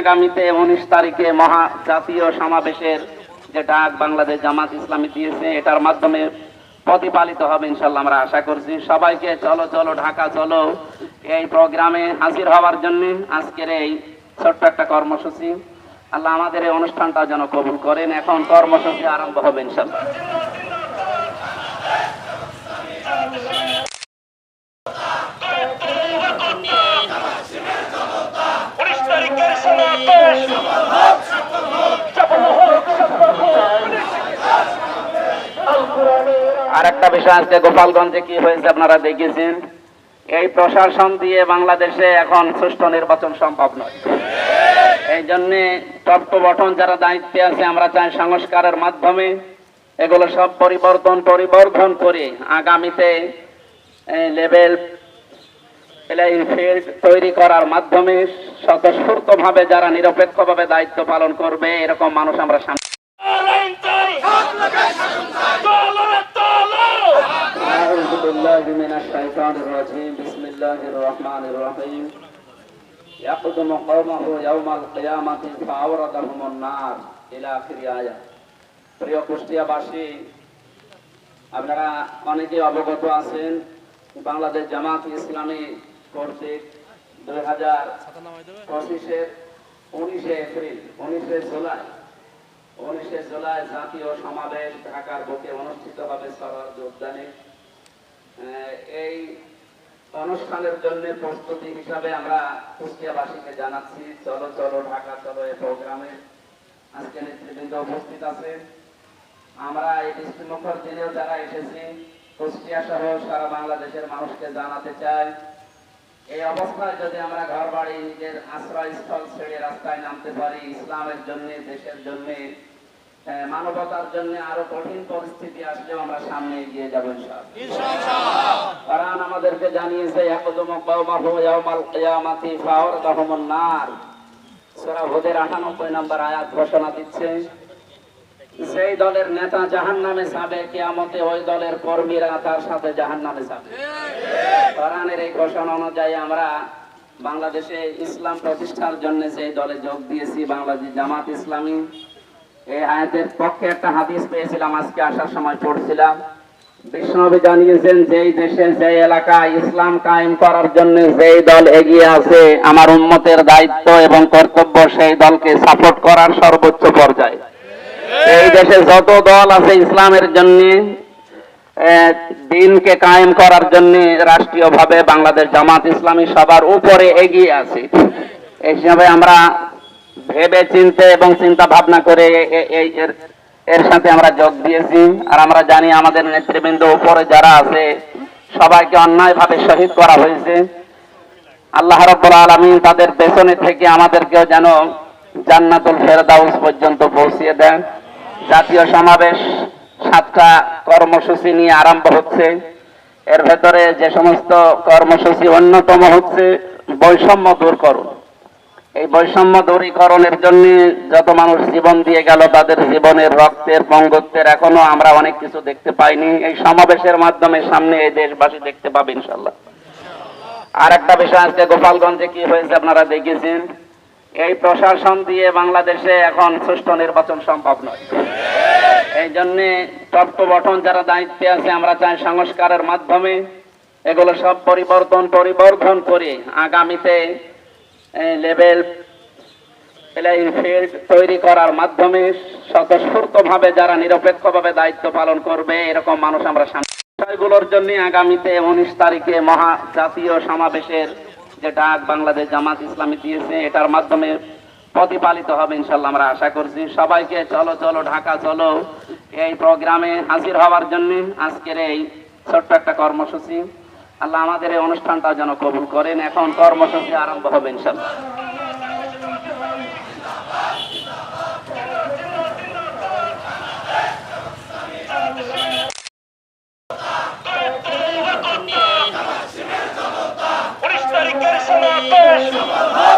আগামীতে উনিশ তারিখে মহা জাতীয় সমাবেশের যে ডাক বাংলাদেশ জামাত ইসলামী দিয়েছে, এটার মাধ্যমে প্রতিপালিত হবে ইনশাল্লাহ আমরা আশা করছি। সবাইকে চলো চলো, ঢাকা চলো। এই প্রোগ্রামে হাজির হওয়ার জন্য আজকের এই ছোট্ট একটা কর্মসূচি। আল্লাহ আমাদের এই অনুষ্ঠানটা যেন কবুল করেন। এখন কর্মসূচি আরম্ভ হবে ইনশাল্লাহ। আর একটা বিষয় আজকে গোপালগঞ্জে কি হয়েছে আপনারা দেখেছেন? এই প্রশাসন দিয়ে বাংলাদেশে এখন সুষ্ঠু নির্বাচন সম্ভব নয়। এই জন্য তত্ত্ব গঠন যারা দায়িত্বে আছে, আমরা চাই সংস্কারের মাধ্যমে এগুলো সব পরিবর্তন, পরিবর্ধন করে আগামীতে লেভেল প্লেইং ফিল্ড তৈরি করার মাধ্যমে স্বতঃস্ফূর্তভাবে যারা নিরপেক্ষভাবে দায়িত্ব পালন করবে এরকম মানুষ আমরা সামনে আলাইন চাই তোলো রে তোলো أعوذ بالله من الشيطان الرجيم بسم الله الرحمن الرحيم يقدم قومه يوم القيامة فأوردهم النار إلى آخر آية প্রিয় কুষ্টিয়াবাসী আপনারা অনেকে অবগত আছেন বাংলাদেশ জামাত ইসলামী কর্তৃক অনুষ্ঠানের জন্য প্রস্তুতি হিসাবে আমরা কুষ্টিয়াবাসীকে জানাচ্ছি, চলো চলো, ঢাকা, চলো এই প্রোগ্রামে। আজকে নেতৃবৃন্দ উপস্থিত আছে। আমরা এই বৃষ্টিমুখর দিনেও যারা এসেছি, কুষ্টিয়া সহ সারা বাংলাদেশের মানুষকে জানাতে চাই। এই অবস্থায় যদি আমরা ঘর বাড়ি নিজের আশ্রয়স্থল ছেড়ে রাস্তায় নামতে পারি ইসলামের জন্য দেশের জন্য মানবতার জন্য আরও কঠিন পরিস্থিতি আসলেও আমরা সামনে এগিয়ে যাব কারণ আমাদেরকে জানিয়েছে একদম নার। সূরা হুদের 98 নম্বর আয়াত ঘোষণা দিচ্ছে সেই দলের নেতা জাহান্নামে যাবে, কিয়ামতে ওই দলের কর্মীরা তার সাথে জাহান্নামে যাবে। কোরআনের এই ঘোষণা অনুযায়ী আমরা বাংলাদেশে ইসলাম প্রতিষ্ঠার জন্য সেই দলে যোগ দিয়েছি, বাংলাদেশ জামাত ইসলামী, এই আয়াতের পক্ষে একটা হাদিস পেয়েছিলাম, আজকে আসার সময় পড়ছিলাম। বিষ্ণবী জানিয়েছেন, যেই দেশে, যেই এলাকায় ইসলাম কায়েম করার জন্য যেই দল এগিয়ে আছে, আমার উন্মতের দায়িত্ব এবং কর্তব্য সেই দলকে সাপোর্ট করার সর্বোচ্চ পর্যায়ে। এই দেশে যত দল আছে ইসলামের জন্য দিনকে কায়েম করার জন্য রাষ্ট্রীয়ভাবে বাংলাদেশ জামাত ইসলামী সবার উপরে এগিয়ে আছে। এই হিসাবে আমরা ভেবে চিনতে এবং চিন্তা ভাবনা করে এর- সাথে আমরা যোগ দিয়েছি। আর আমরা জানি আমাদের নেতৃবৃন্দ উপরে যারা আছে, সবাইকে অন্যায়ভাবে শহীদ করা হয়েছে। আল্লাহ রাব্বুল আলামিন তাদের পেছনে থেকে আমাদেরকেও যেন জান্নাতুল ফেরদাউস পর্যন্ত পৌঁছিয়ে দেন। জাতীয় সমাবেশ, সাতটা কর্মসূচি নিয়ে আরম্ভ হচ্ছে। এর ভেতরে যে সমস্ত কর্মসূচি অন্যতম হচ্ছে, বৈষম্য দূর করুন এই বৈষম্য দূরীকরণের জন্য যত মানুষ জীবন দিয়ে গেল, তাদের জীবনের রক্তের, পঙ্গত্বের এখনও আমরা অনেক কিছু দেখতে পাইনি। এই সমাবেশের মাধ্যমে সামনে এই দেশবাসী দেখতে পাবে ইনশাল্লাহ আর একটা বিষয় আজকে গোপালগঞ্জে কি হয়েছে আপনারা দেখেছেন? এই প্রশাসন দিয়ে বাংলাদেশে এখন সুষ্ঠু নির্বাচন সম্ভব নয়। এই জন্য তত্ত্ব গঠন যারা দায়িত্বে আছে, আমরা চাই সংস্কারের মাধ্যমে এগুলো সব পরিবর্তন, পরিবর্ধন করে আগামীতে লেভেল প্লেইং ফিল্ড তৈরি করার মাধ্যমে স্বতঃস্ফূর্তভাবে যারা নিরপেক্ষভাবে দায়িত্ব পালন করবে, এরকম মানুষ আমরা বিষয়গুলোর জন্য আগামীতে উনিশ তারিখে মহা জাতীয় সমাবেশের যে ডাক বাংলাদেশ জামাত ইসলামী দিয়েছে, এটার মাধ্যমে প্রতিপালিত হবে ইনশাল্লাহ আমরা আশা করছি। সবাইকে চলো চলো, ঢাকা চলো। এই প্রোগ্রামে হাজির হওয়ার জন্য আজকের এই ছোট্ট একটা কর্মসূচি। আল্লাহ আমাদের এই অনুষ্ঠানটা যেন কবুল করেন। এখন কর্মসূচি আরম্ভ হবে ইনশাল্লাহ। Nordeste!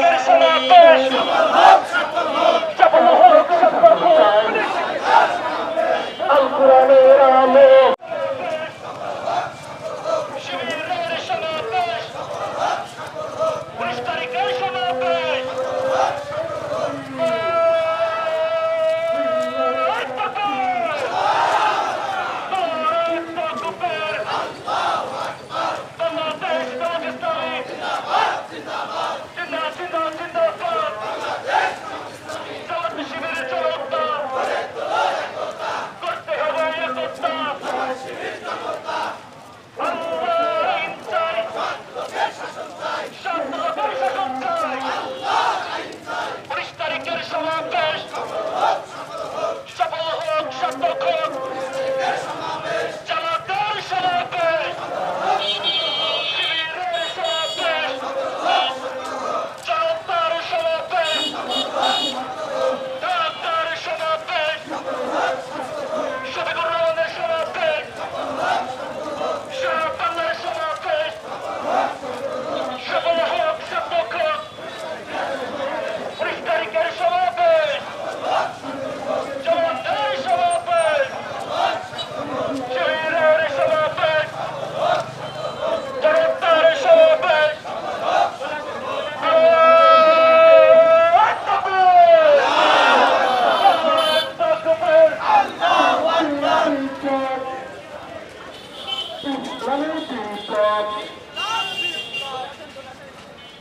সরকার সমাবেশ।